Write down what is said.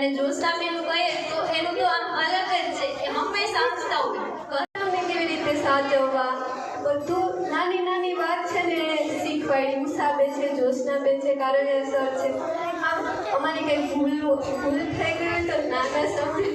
અને અને જોસાબેનું કહે, તો એનું તો આમ અલગ જ છે એ હંમેશા હસતા હોય ઘરને કેવી રીતે સાચવવા? બધું નાની નાની વાત છે ને એણે શીખવાડી મુસાબે છે જ્યોત્સનાબેન છે કારણ સર છે. આમ, અમારી કંઈ ભૂલ ભૂલ થઈ ગઈ તો નાના સમજી